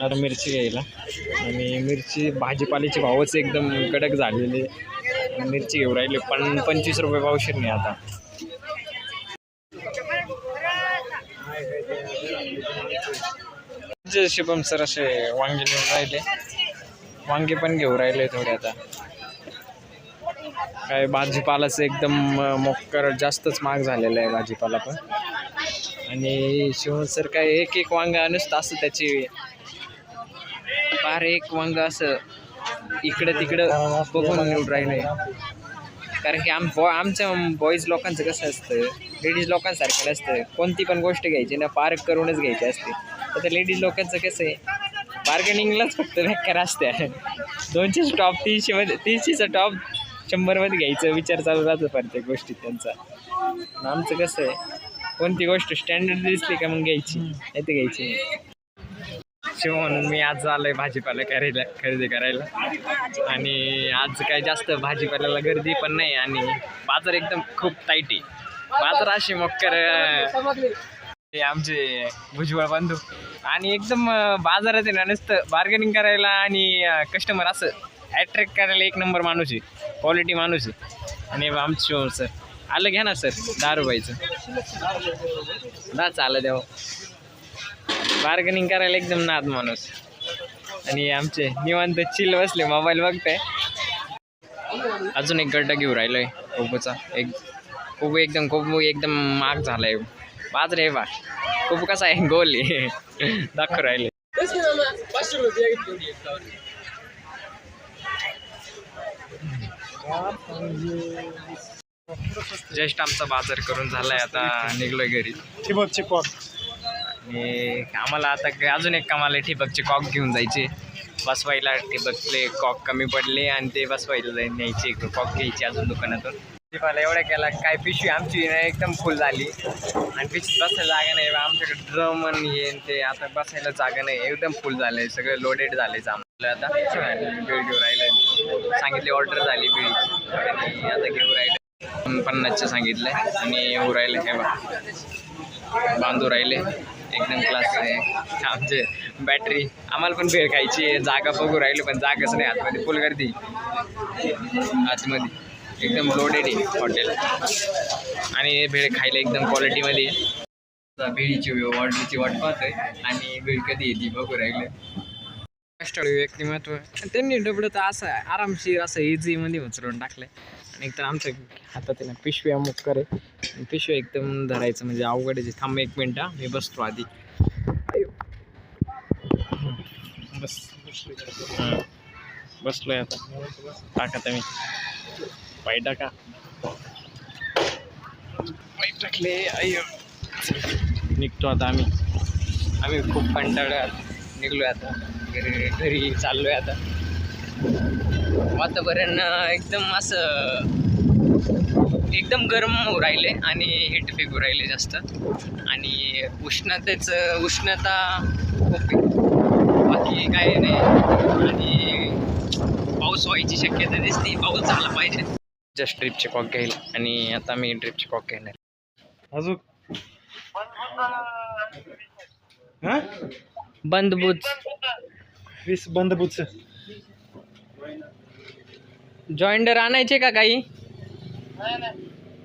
आता मिरची घ्यायला. आणि मिरची भाजीपाल्याचे भावच एकदम कडक झालेले मिरची घेऊ राहिली. पण पंचवीस रुपये पावशेर नाही आता. जे शुभम सर असे वांगे घेऊन राहिले. वांगे पण घेऊ राहिले थोडे आता. काय भाजीपालाचं एकदम मोकर जास्तच महाग झालेला आहे भाजीपाला पण. आणि शिवम सर काय एक एक वांगा नुसतं असं त्याची फार एक वांग असं इकडं तिकडं बघून निवड आहे कारण की आम बॉ आमच्या बॉईज लोकांचं कसं असतं लेडीज लोकांसारखं नसतं. कोणती पण गोष्ट घ्यायची ना पार्क करूनच घ्यायची असते. तर लेडीज लोकांचं कसं आहे बार्गेनिंगलाच फक्त व्याख्या असते. दोनशे टॉप तीनशेमध्ये तीनशेचा टॉप शंभरमध्ये घ्यायचं विचार चालू राहतो प्रत्येक गोष्टीत त्यांचा. आमचं कसं आहे कोणती गोष्ट स्टँडर्ड दिसली का मग घ्यायची? नाही तर घ्यायची नाही. शिव म्हणून मी आज आलोय भाजीपाला करायला खरेदी करायला. आणि आज काय जास्त भाजीपाल्याला गर्दी पण नाही आणि बाजार एकदम खूप टाईट आहे. बाजार अशी मक्कर हे आमचे भुजबळ बांधू. आणि एकदम बाजारात आहे ना नुसतं बार्गेनिंग करायला आणि कस्टमर असं ॲट्रॅक्ट करायला एक नंबर माणूस आहे. क्वालिटी माणूस आहे. आणि आमचं शिव सर आलं घ्या ना सर दहा रुपयाचं दहा चालं द्यावं बार्गनिंग करायला एकदम नाद माणूस. आणि आमचे निवांत चिल बसले मोबाईल बघताय. अजून एक गड्डा घेऊ राहिलोय कोबूचा. एक कोबू एकदम कोबू एकदम माग झालाय. पाच रे बा. कोबू कसा आहे? गोल आहे. दाखव राहिले. जस्ट आमचा बाजार करून झालाय आता निघलोय घरी. ठिबक चिपक आणि आम्हाला आता अजून एक कामाला ठिबकचे कॉक घेऊन जायचे. बसवायला ठिबकले कॉक कमी पडले आणि ते बसवायला न्यायचे कॉक घ्यायचे अजून दुकानातून. मला एवढ्या केला काय पिशवी आमची ना एकदम फुल झाली. आणि पिशवीत बसायला जागा नाही आमच्याकडे ड्रम आणि हे ते आता बसायला जागा नाही एकदम फुल झालंय सगळं लोडेड झालंय आम्हाला आता. बीळ घेऊ राहिलं. सांगितली ऑर्डर झाली बीड आणि आता घेऊ राहिलं. पन्नासचं सांगितलं. आणि येऊ राहिलं हे बांधू राहिले. एकदम क्लास आहे. आमचे बॅटरी आम्हाला पण भेळ खायची आहे. जागा बघू राहिली पण जागाच नाही. आतमध्ये फुल गर्दी. आतमध्ये. एकदम लोडेड आहे हॉटेल आणि हे भेळ खायला एकदम क्वालिटीमध्ये आहे. भेळीची ऑर्डरची वाट पाहतोय. आणि भेळ कधी येते बघू राहिलं. व्यक्तिमत्व. त्यांनी डबडं तर असं आरामशीर असं इझीमध्ये उचलून टाकलंय. आणि एकदम आमच्या हातात आहे ना पिशव्या अमुक करे. पिशव्या एकदम धरायचं म्हणजे अवघड आहे. थांब एक मिनिट मी बसतो आधी. बस. बसलोय आता. टाका तुम्ही पाय टाका. पाय टाकले अय्यो निघतो आता आम्ही. आम्ही खूप कंटाळ्यात निघलोय आता. घरी घरी चाललोय आता. वातावरण एकदम असं एकदम गरम होऊ राहिले आणि हिट फेकू राहिले जास्त. आणि उष्णतेचं उष्णता खूप. बाकी काय नाही. आणि पाऊस व्हायची शक्यता दिसते. पाऊस झाला पाहिजे. जस्ट ट्रिपचे कॉक घ्यायला आणि आता मी ट्रिपचे कॉक घेणार. अजून? हा? बंद बुच वीस बंद बुच जॉईंडर आणायचे का काही?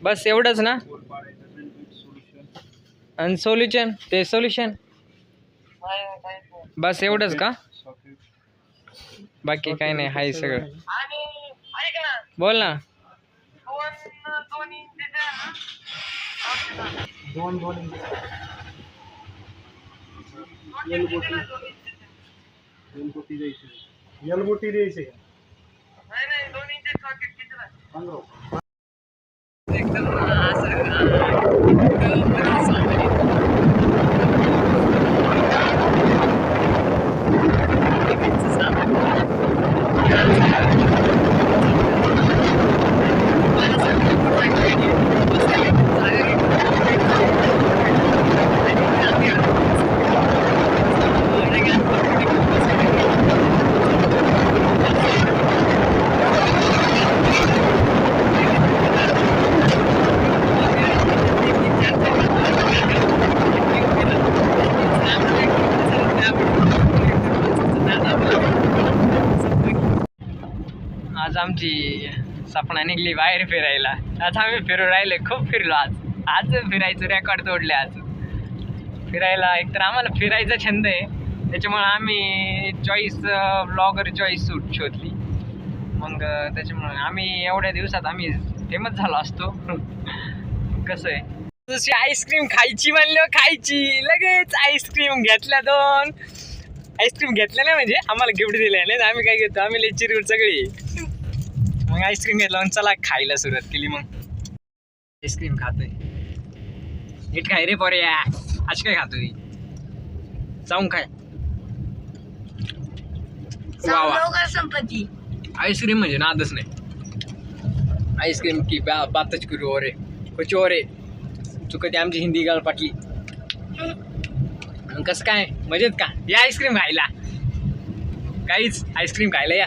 बस एवढंच ना? आणि सोल्युशन ते सोल्युशन बस एवढंच का? बाकी काही नाही हाय सगळं. बोल ना. दोन दोन. एलबोटी द्यायची. एलबोटी द्यायची. एकदम आज आमची सपना निघली बाहेर फिरायला. आज आम्ही फिरू राहिले खूप फिरलो आज. आज फिरायचं रेकॉर्ड तोडले आज. फिरायला एक तर आम्हाला फिरायचा छंद आहे. त्याच्यामुळे आम्ही चॉईस ब्लॉगर चॉईस सूट शोधली. मग त्याच्यामुळे आम्ही एवढ्या दिवसात आम्ही फेमस झालो असतो. कसं आहे? जशी आईस्क्रीम खायची म्हणलं हो, खायची. लगेच आईस्क्रीम घेतल्या दोन. आईस्क्रीम घेतल्या नाही म्हणजे आम्हाला गिफ्ट दिले नाही तर आम्ही काय घेतो? आम्ही लई चिरकुट सगळी. मग आईस्क्रीम घेतला मग चला खायला सुरुवात केली मग. आईस्क्रीम खातोय. नीट खाय रे पोरे आज काय खातोय? जाऊन खाय. संपत्ती? आईस्क्रीम म्हणजे नादच नाही. आईस्क्रीम की बा बातच करू ओरे. कुछ ओरे. चुकते आमची हिंदी गाळ पाटली कसं काय? मजेत का? या आईस्क्रीम खायला. काहीच आईस्क्रीम खायला या.